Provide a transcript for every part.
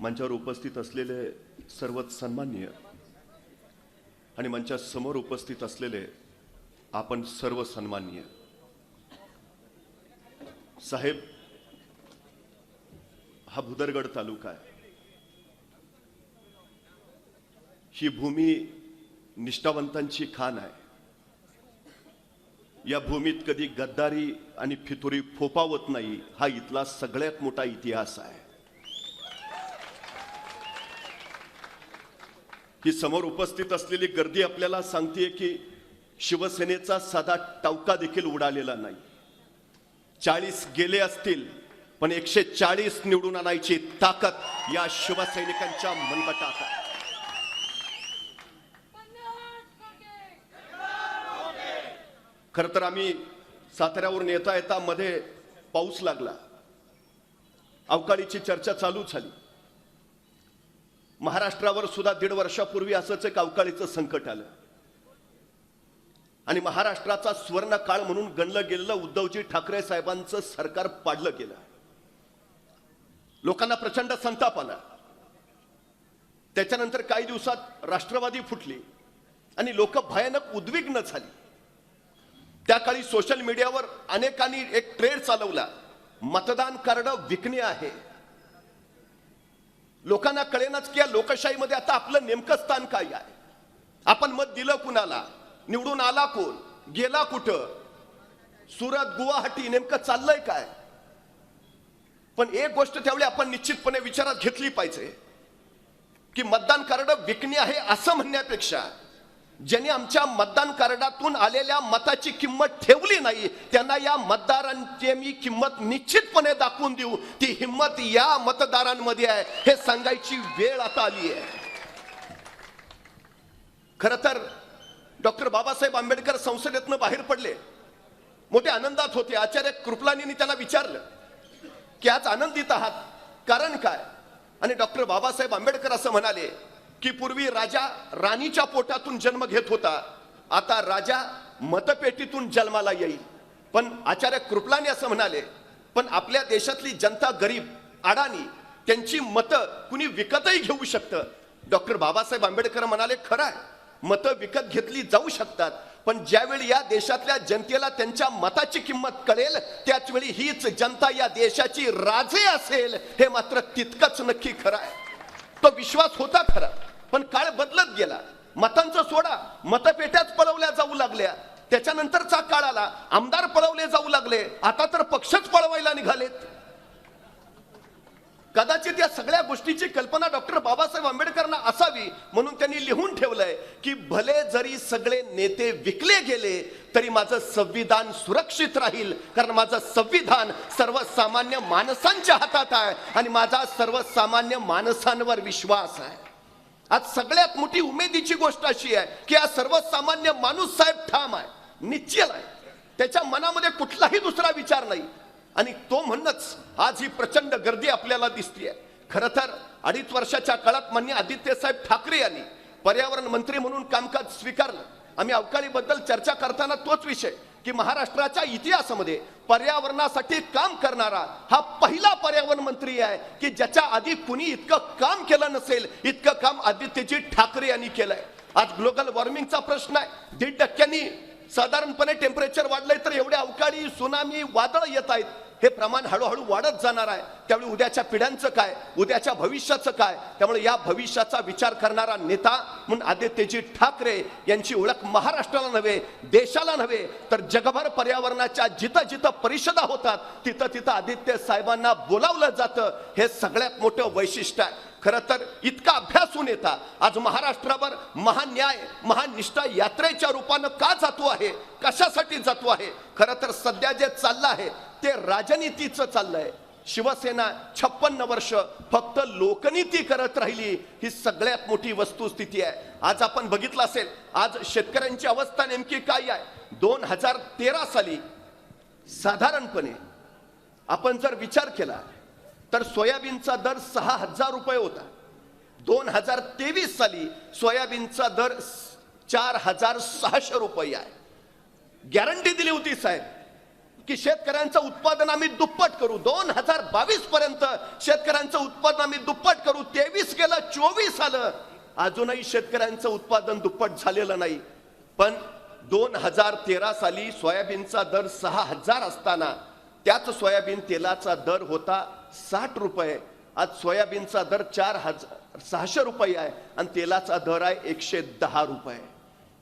मंचावर उपस्थित असलेले सर्वच सन्मान्य आणि मंचासमोर उपस्थित असलेले आपण सर्व सन्मान्य साहेब हा भुदरगड तालुका आहे. ही भूमी निष्ठावंतांची खान आहे. या भूमीत कधी गद्दारी आणि फितुरी फोपावत नाही हा इथला सगळ्यात मोठा इतिहास आहे. ही समोर उपस्थित असलेली गर्दी आपल्याला सांगते की शिवसेनेचा साधा टावका देखील उडालेला नाही. चाळीस गेले असतील पण एकशे चाळीस निवडून आणायची ताकद या शिवसैनिकांच्या मनगटात आहे. खर तर आम्ही साताऱ्यावरून येता येता मध्ये पाऊस लागला. अवकाळीची चर्चा चालू झाली. महाराष्ट्रावर सुद्धा दीड वर्षापूर्वी असंच एक अवकाळीचं संकट आलं. आणि महाराष्ट्राचा सुवर्ण काळ म्हणून गणलं गेलेलं उद्धवजी ठाकरे साहेबांचं सरकार पाडलं गेलं. लोकांना प्रचंड संताप आला. त्याच्यानंतर काही दिवसात राष्ट्रवादी फुटली आणि लोक भयानक उद्विग्न झाली. त्या काळी सोशल मीडियावर अनेकांनी एक ट्रेड चालवला मतदान कार्ड विकणे आहे. लोकांना कळेनाच की या लोकशाहीमध्ये आता आपलं नेमकं स्थान काय आहे. आपण मत दिलं कुणाला? निवडून आला कोण? गेला कुठं? सुरत गुवाहाटी नेमकं चाललंय काय? पण एक गोष्ट त्यावेळी आपण निश्चितपणे विचारात घेतली पाहिजे की मतदान कार्ड विकणे आहे असं म्हणण्यापेक्षा ज्यांनी आमच्या मतदान कार्डातून आलेल्या मताची किंमत ठेवली नाही त्यांना या मतदारांची मी किंमत निश्चितपणे दाखवून देऊ. ती हिंमत या मतदारांमध्ये आहे. हे सांगायची वेळ आता आली आहे. खर तर डॉक्टर बाबासाहेब आंबेडकर संसदेतनं बाहेर पडले. मोठे आनंदात होते. आचार्य कृपलानीने त्यांना विचारलं की आज आनंदित आहात. कारण काय? आणि डॉक्टर बाबासाहेब आंबेडकर असं म्हणाले की पूर्वी राजा राणीच्या पोटातून जन्म घेत होता. आता राजा मतपेटीतून जन्माला येईल. पण आचार्य कृपलानी असं म्हणाले पण आपल्या देशातली जनता गरीब अडाणी त्यांची मतं कुणी विकतही घेऊ शकतं. डॉक्टर बाबासाहेब आंबेडकर म्हणाले खरं आहे मतं विकत घेतली जाऊ शकतात पण ज्यावेळी या देशातल्या जनतेला त्यांच्या मताची किंमत कळेल त्याचवेळी हीच जनता या देशाची राजे असेल हे मात्र तितकंच नक्की खरं आहे तो विश्वास होता खरा. पण काळ बदलत गेला. मतांचं सोडा. मतपेट्याच पळवल्या जाऊ लागल्या. त्याच्यानंतरचा काळ आला. आमदार पळवले जाऊ लागले. आता तर पक्षच पळवायला निघालेत. कदाचित या सगळ्या गोष्टीची कल्पना डॉक्टर बाबासाहेब आंबेडकरांना असावी म्हणून त्यांनी लिहून ठेवलंय की भले जरी सगळे नेते विकले गेले तरी माझं संविधान सुरक्षित राहील. कारण माझं संविधान सर्वसामान्य माणसांच्या हातात आहे आणि माझा सर्वसामान्य माणसांवर विश्वास आहे. आज सगळ्यात मोठी उमेदीची गोष्ट अशी आहे की हा सर्वसामान्य माणूस साहेब ठाम आहे निश्चल आहे. त्याच्या मनामध्ये कुठलाही दुसरा विचार नाही. आणि तो म्हणूनच आज ही प्रचंड गर्दी आपल्याला दिसतीये. खरं तर अडीच वर्षाच्या काळात मान्य आदित्य साहेब ठाकरे यांनी पर्यावरण मंत्री म्हणून कामकाज स्वीकारलं. आम्ही अवकाळीबद्दल चर्चा करताना तोच विषय. की महाराष्ट्राच्या इतिहासामध्ये पर्यावरणासाठी काम करणारा हा पहिला पर्यावरण मंत्री आहे की ज्याच्या आधी कुणी इतकं काम केलं नसेल इतकं काम आदित्यजी ठाकरे यांनी केलंय. आज ग्लोबल वॉर्मिंगचा प्रश्न आहे. दीड टक्क्यांनी साधारणपणे टेम्परेचर वाढलंय तर एवढे अवकाळी सुनामी वादळ येत आहेत. हे प्रमाण हळूहळू वाढत जाणार आहे. त्यामुळे उद्याच्या पिढ्यांचं काय? उद्याच्या भविष्याचं काय? त्यामुळे या भविष्याचा विचार करणारा नेता म्हणून आदित्यजी ठाकरे यांची ओळख महाराष्ट्राला नव्हे देशाला नव्हे तर जगभर पर्यावरणाच्या जिथं जिथं परिषदा होतात तिथं तिथं आदित्य साहेबांना बोलावलं जातं. हे सगळ्यात मोठं वैशिष्ट्य आहे. खरं तर इतका अभ्यास होऊन येता. आज महाराष्ट्रावर महान्याय महानिष्ठा यात्रेच्या रूपानं का जातो आहे? कशासाठी जातो आहे? खरं तर सध्या जे चाललं आहे ते राजनीतीचं चाललंय. शिवसेना छप्पन्न वर्ष फक्त लोकनीती करत राहिली. ही सगळ्यात मोठी वस्तुस्थिती आहे. आज आपण बघितलं असेल आज शेतकऱ्यांची अवस्था नेमकी काय आहे? दोन हजार तेरा साली साधारणपणे आपण जर विचार केला तर सोयाबीनचा दर सहा हजार रुपये होता. दोन हजार तेवीस साली सोयाबीनचा दर चार हजार सहाशे रुपये आहे. गॅरंटी दिली होती साहेब. की शेतकऱ्यांचं उत्पादन आम्ही दुप्पट करू. दोन हजार बावीस पर्यंत शेतकऱ्यांचं उत्पादन आम्ही दुप्पट करू. तेवीस गेलं चोवीस आलं. अजूनही शेतकऱ्यांचं उत्पादन दुप्पट झालेलं नाही. पण दोन हजार तेरा साली सोयाबीनचा दर सहा हजार असताना त्याच सोयाबीन तेलाचा दर होता साठ रुपये. आज सोयाबीनचा दर चार हजार सहाशे रुपये आहे आणि तेलाचा दर आहे एकशे दहा रुपये.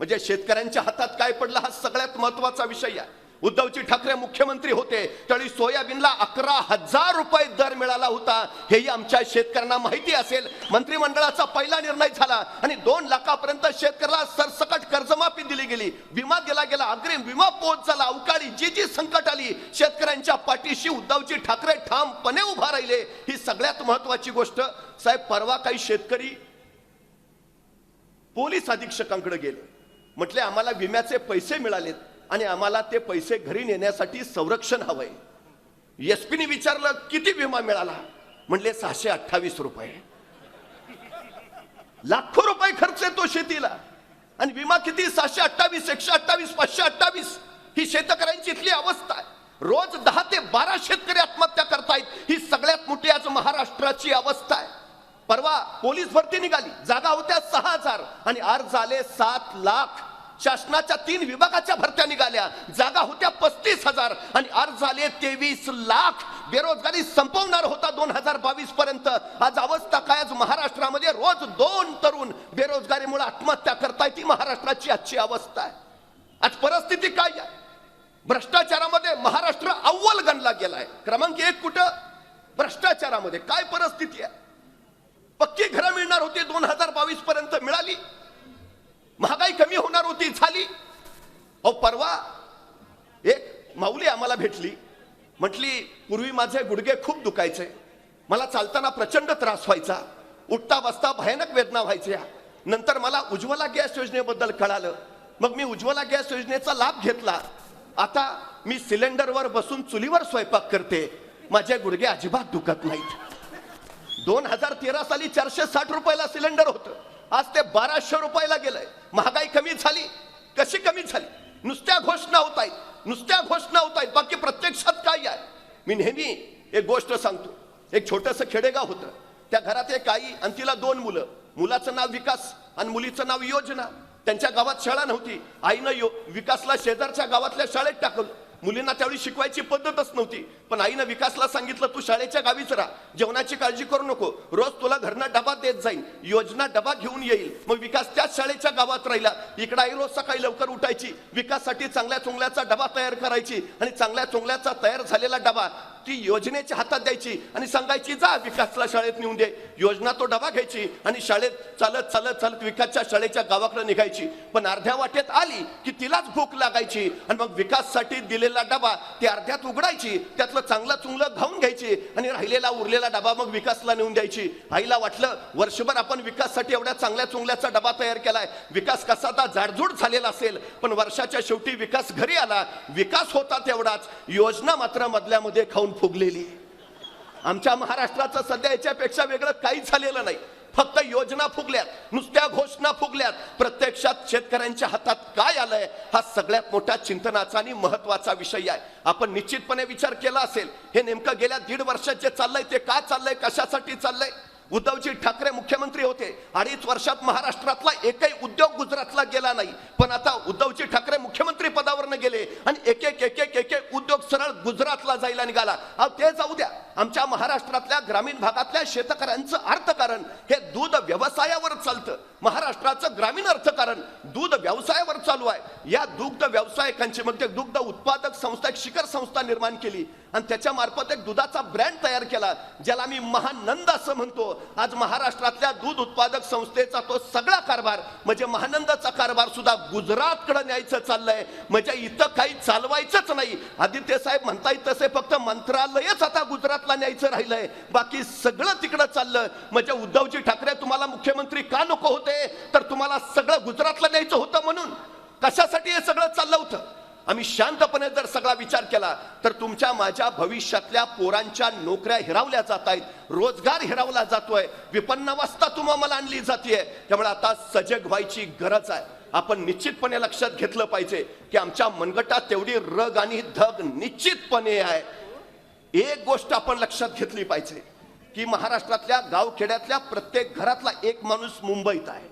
म्हणजे शेतकऱ्यांच्या हातात काय पडलं हा सगळ्यात महत्त्वाचा विषय आहे. उद्धवजी ठाकरे मुख्यमंत्री होते. त्यावेळी सोयाबीनला अकरा हजार रुपये दर मिळाला होता. हेही आमच्या शेतकऱ्यांना माहिती असेल. मंत्रिमंडळाचा पहिला निर्णय झाला आणि दोन लाखापर्यंत शेतकऱ्याला सरसकट कर्जमाफी दिली गेली. विमा दिला गेला. अग्रिम विमा पोहोच झाला. अवकाळी जी जी संकट आली शेतकऱ्यांच्या पाठीशी उद्धवजी ठाकरे ठामपणे उभा राहिले. ही सगळ्यात महत्वाची गोष्ट. साहेब परवा काही शेतकरी पोलीस अधीक्षकांकडे गेले. म्हटले आम्हाला विम्याचे पैसे मिळालेत. आणि आम्हाला ते पैसे घरी नेण्यासाठी संरक्षण हवंय. एसपीने विचारलं किती विमा मिळाला? म्हणले सहाशे अठ्ठावीस रुपये. लाखो रुपये खर्च येतो शेतीला. आणि विमा किती? सहाशे अठ्ठावीस एकशे अठ्ठावीस पाचशे अठ्ठावीस. ही शेतकऱ्यांची इथली अवस्था आहे. रोज दहा ते बारा शेतकरी आत्महत्या करतायत. ही सगळ्यात मोठी आज महाराष्ट्राची अवस्था आहे. परवा पोलीस भरती निघाली. जागा होत्या सहा हजार. आणि अर्ज आले सात लाख शासनाच्या तीन विभागाच्या भरत्या निघाल्या. जागा होत्या पस्तीस हजार आणि अर्ज झाले तेवीस लाख. बेरोजगारी संपवणार होता दोन हजार बावीस पर्यंत. आज अवस्था काय? आज महाराष्ट्रामध्ये रोज दोन तरुण बेरोजगारीमुळे आत्महत्या करतायत. ती महाराष्ट्राची आजची अवस्था आहे. आज परिस्थिती काय आहे? भ्रष्टाचारामध्ये महाराष्ट्र अव्वल गणला गेलाय. क्रमांक एक कुठं? भ्रष्टाचारामध्ये. काय परिस्थिती आहे? पक्की घरं मिळणार होती दोन हजार बावीस पर्यंत. मिळाली? महागाई कमी होणार होती झाली. अहो परवा एक माऊली आम्हाला भेटली. म्हटली पूर्वी माझे गुडघे खूप दुखायचे. मला चालताना प्रचंड त्रास व्हायचा. उठता बसता भयानक वेदना व्हायच्या. नंतर मला उज्ज्वला गॅस योजनेबद्दल कळालं. मग मी उज्ज्वला गॅस योजनेचा लाभ घेतला. आता मी सिलेंडरवर बसून चुलीवर स्वयंपाक करते. माझे गुडघे अजिबात दुखत नाहीत. दोन हजार तेरा साली चारशे साठ रुपयाला सिलेंडर होतं. आज ते बाराशे रुपयाला गेलंय. महागाई कमी झाली कशी कमी झाली? नुसत्या घोषणा होत आहेत नुसत्या घोषणा होत आहेत. बाकी प्रत्यक्षात काय आहे. मी नेहमी एक गोष्ट सांगतो. एक छोटंसं खेडेगाव होतं. त्या घरात एक आई आणि तिला दोन मुलं. मुलाचं नाव विकास आणि मुलीचं नाव योजना. त्यांच्या गावात शाळा नव्हती. आईनं यो विकासला शेजारच्या गावातल्या शाळेत टाकलं. मुलींना त्यावेळी शिकवायची पद्धतच नव्हती. पण आईनं विकासला सांगितलं तू शाळेच्या गावीच राहा. जेवणाची काळजी करू नको. रोज तुला घरनं डबा देत जाईल योजना डबा घेऊन येईल. मग विकास त्याच शाळेच्या गावात राहिला. इकडे आई रोज सकाळी लवकर उठायची. विकाससाठी चांगल्या चुंगल्याचा डबा तयार करायची. आणि चांगल्या चुंगल्याचा तयार झालेला डबा ती योजनेच्या हातात द्यायची आणि सांगायची जा विकासला शाळेत नेऊन दे. योजना तो डबा घ्यायची आणि शाळेत चालत चालत चालत विकासच्या शाळेच्या गावाकडे निघायची. पण अर्ध्या वाटेत आली की तिलाच भूक लागायची. आणि मग विकाससाठी दिलेला डबा ती अर्ध्यात उघडायची. त्यातलं चांगलं चुंगलं खाऊन घ्यायची आणि राहिलेला उरलेला डबा मग विकासला नेऊन द्यायची. आईला वाटलं वर्षभर आपण विकाससाठी एवढ्या चांगल्या चुंगल्याचा डबा तयार केलाय. विकास कसा आता जाडजूड झालेला असेल. पण वर्षाच्या शेवटी विकास घरी आला. विकास होता तेवढाच. योजना मात्र मधल्यामध्ये खाऊन फुगलेली. आमच्या महाराष्ट्राचं सध्या याच्यापेक्षा वेगळं काहीच झालेलं नाही. फक्त योजना फुगल्यात नुसत्या घोषणा फुगल्यात. प्रत्यक्षात शेतकऱ्यांच्या हातात काय आलंय हा सगळ्यात मोठा चिंतनाचा आणि महत्त्वाचा विषय आहे. आपण निश्चितपणे विचार केला असेल हे नेमकं गेल्या दीड वर्षात जे चाललंय ते का चाललंय कशासाठी चाललंय? उद्धवजी ठाकरे मुख्यमंत्री होते. अडीच वर्षात महाराष्ट्रातला एकही उद्योग गुजरातला गेला नाही. जायला निघाला. अहो ते जाऊ द्या. आमच्या महाराष्ट्रातल्या ग्रामीण भागातल्या शेतकऱ्यांचं अर्थकारण हे दूध व्यवसायावर चालतं. महाराष्ट्राचं ग्रामीण अर्थकारण दूध व्यवसायावर चालू आहे. या दुग्ध व्यावसायिकांची मग दुग्ध उत्पादक संस्था एक शिखर संस्था निर्माण केली. आणि त्याच्या मार्फत एक दुधाचा ब्रँड तयार केला ज्याला मी महानंद असं म्हणतो. आज महाराष्ट्रातल्या दूध उत्पादक संस्थेचा तो सगळा कारभार म्हणजे महानंद कारभार सुद्धा गुजरातकडे न्यायचं चाललंय. म्हणजे इथं काही चालवायचंच नाही. आदित्य साहेब म्हणताय तसे फक्त मंत्रालयच आता गुजरातला न्यायचं राहिलंय. बाकी सगळं तिकडं चाललं. म्हणजे उद्धवजी ठाकरे तुम्हाला मुख्यमंत्री का नको होते? तर तुम्हाला सगळं गुजरातला न्यायचं होतं म्हणून. कशासाठी हे सगळं चाललं होतं? आम्ही शांतपणे जर सगळा विचार केला तर तुमच्या माझ्या भविष्यातल्या पोरांच्या नोकऱ्या हिरावल्या जात आहेत. रोजगार हिरावला जातोय. विपन्नावस्था तुम्हाला आणली जाते त्यामुळे आता सजग व्हायची गरज आहे. आपण निश्चितपणे लक्षात घेतलं पाहिजे की आमच्या मनगटात तेवढी रग आणि धग निश्चितपणे आहे. एक गोष्ट आपण लक्षात घेतली पाहिजे की महाराष्ट्रातल्या गावखेड्यातल्या प्रत्येक घरातला एक माणूस मुंबईत आहे.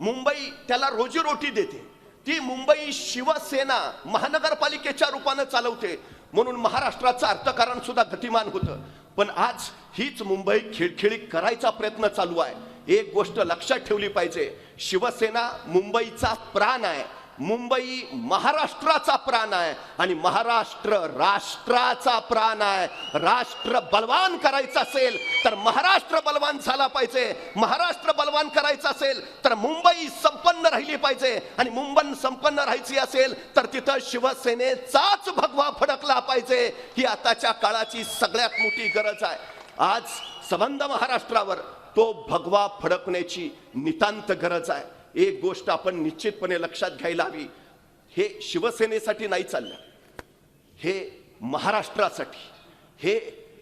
मुंबई त्याला रोजीरोटी देते. ती मुंबई शिवसेना महानगरपालिकेच्या रूपानं चालवते. म्हणून महाराष्ट्राचं अर्थकारण सुद्धा गतिमान होतं. पण आज हीच मुंबई खिळखिळी करायचा प्रयत्न चालू आहे. एक गोष्ट लक्षात ठेवली पाहिजे. शिवसेना मुंबईचा प्राण आहे. मुंबई महाराष्ट्राचा प्राण आहे. आणि महाराष्ट्र राष्ट्राचा प्राण आहे. राष्ट्र बलवान करायचं असेल तर महाराष्ट्र बलवान झाला पाहिजे. महाराष्ट्र बलवान करायचं असेल तर मुंबई संपन्न राहिली पाहिजे. आणि मुंबई संपन्न राहायची असेल तर तिथं शिवसेनेचाच भगवा फडकला पाहिजे. ही आताच्या काळाची सगळ्यात मोठी गरज आहे. आज संबंध महाराष्ट्रावर तो भगवा फडकण्याची नितांत गरज आहे. एक गोष्ट आपण निश्चितपणे लक्षात घ्यायला हवी. हे शिवसेनेसाठी नाही चाललं. हे महाराष्ट्रासाठी हे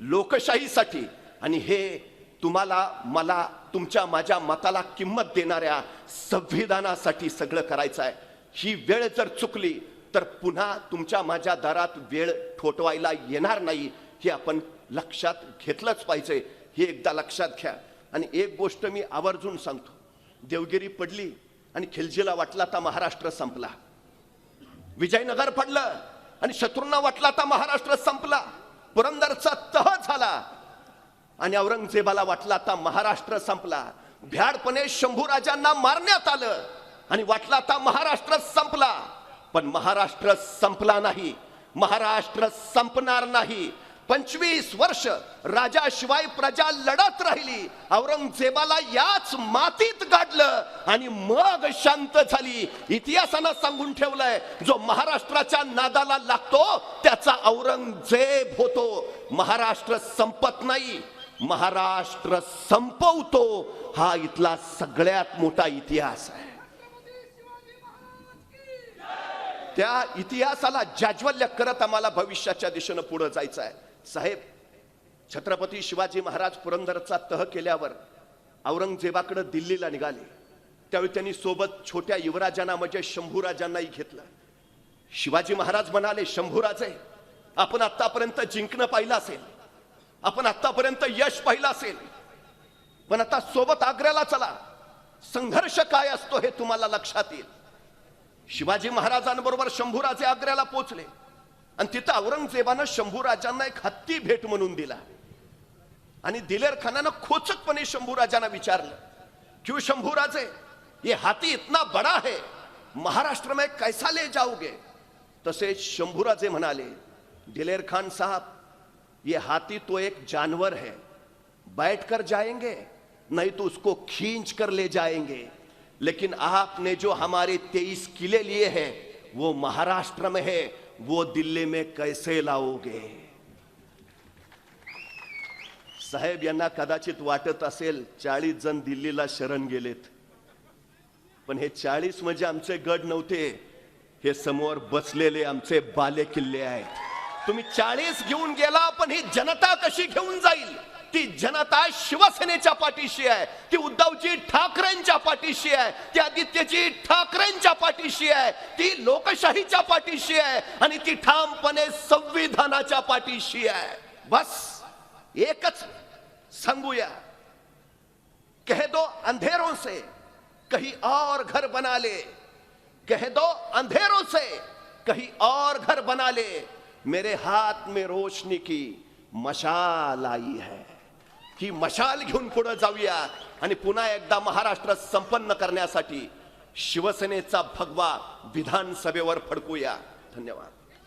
लोकशाहीसाठी आणि हे तुम्हाला मला तुमच्या माझ्या मताला किंमत देणाऱ्या संविधानासाठी सगळं करायचं आहे. ही वेळ जर चुकली तर पुन्हा तुमच्या माझ्या दारात वेळ ठोठवायला येणार नाही हे आपण लक्षात घेतलंच पाहिजे. हे एकदा लक्षात घ्या. आणि एक गोष्ट मी आवर्जून सांगतो. देवगिरी पडली आणि खिलजीला वाटला आता महाराष्ट्र संपला. विजयनगर पडलं आणि शत्रूंना वाटला आता महाराष्ट्र संपला. पुरंदरचा तह झाला आणि औरंगजेबाला वाटला आता महाराष्ट्र संपला. भ्याडपणे शंभूराजांना मारण्यात आलं आणि वाटला आता महाराष्ट्र संपला. पण महाराष्ट्र संपला नाही. महाराष्ट्र संपणार नाही. पंचवीस वर्ष राजाशिवाय प्रजा लढत राहिली. औरंगजेबाला याच मातीत गाडलं आणि मग शांत झाली. इतिहासानं सांगून ठेवलंय जो महाराष्ट्राच्या नादाला लागतो त्याचा औरंगजेब होतो. महाराष्ट्र संपत नाही महाराष्ट्र संपवतो. हा इथला सगळ्यात मोठा इतिहास आहे. त्या इतिहासाला जाज्वल्य करत आम्हाला भविष्याच्या दिशेनं पुढे जायचं आहे साहेब छत्रपती शिवाजी महाराज पुरंदरचा तह केल्यावर औरंगजेबाकडे दिल्लीला निघाले. त्यावेळी त्यांनी सोबत छोट्या युवराजांना म्हणजे शंभूराजांनाही घेतलं. शिवाजी महाराज म्हणाले शंभूराजे आपण आतापर्यंत जिंकणं पाहिलं असेल. आपण आतापर्यंत यश पाहिलं असेल. पण आता सोबत आग्र्याला चला. संघर्ष काय असतो हे तुम्हाला लक्षात येईल. शिवाजी महाराजांबरोबर शंभूराजे आग्र्याला पोचले आणि तिथं औरंगजेबानं शंभूराजांना एक हत्ती भेट म्हणून दिला. आणि दिलेर खानानं खोचकपणे शंभूराजांना विचारलं क्यों शंभूराजे ये हाथी इतना बड़ा है महाराष्ट्र में कैसा ले जाओगे? तसेच शंभूराजे म्हणाले दिलेर खान साहब ये हाथी तो एक जानवर है बैठ कर जाएंगे नहीं तो उसको खींच कर ले जाएंगे लेकिन आपने जो हमारे तेईस किले लिए हैं वो महाराष्ट्र में है वो दिल्ली में कैसे लावोगे साहेब यांना कदाचित वाटत असेल चाळीस जण दिल्लीला शरण गेलेत. पण हे चाळीस म्हणजे आमचे गड नव्हते. हे समोर बसलेले आमचे बाले किल्ले आहेत. तुम्ही चाळीस घेऊन गेला पण ही जनता कशी घेऊन जाईल? ती जनता शिवसेनेच्या पाठीशी आहे. ती उद्धवजी ठाकरेंच्या पाठीशी आहे. ती आदित्यजी ठाकरेंच्या पाठीशी आहे. ती लोकशाहीच्या पाठीशी आहे. आणि ती ठामपणे संविधानाच्या पाठीशी आहे. बस एकच सांगूया. कह दो अंधेरों से कहीं और घर बना ले. कह दो अंधेरों से कहीं और घर बना ले. मेरे हाथ में रोशनी की मशाल आई है। ही मशाल घेऊन पुढे जाऊया. आणि पुन्हा एकदा महाराष्ट्र संपन्न करण्यासाठी शिवसेनेचा भगवा विधानसभेवर फडकूया. धन्यवाद.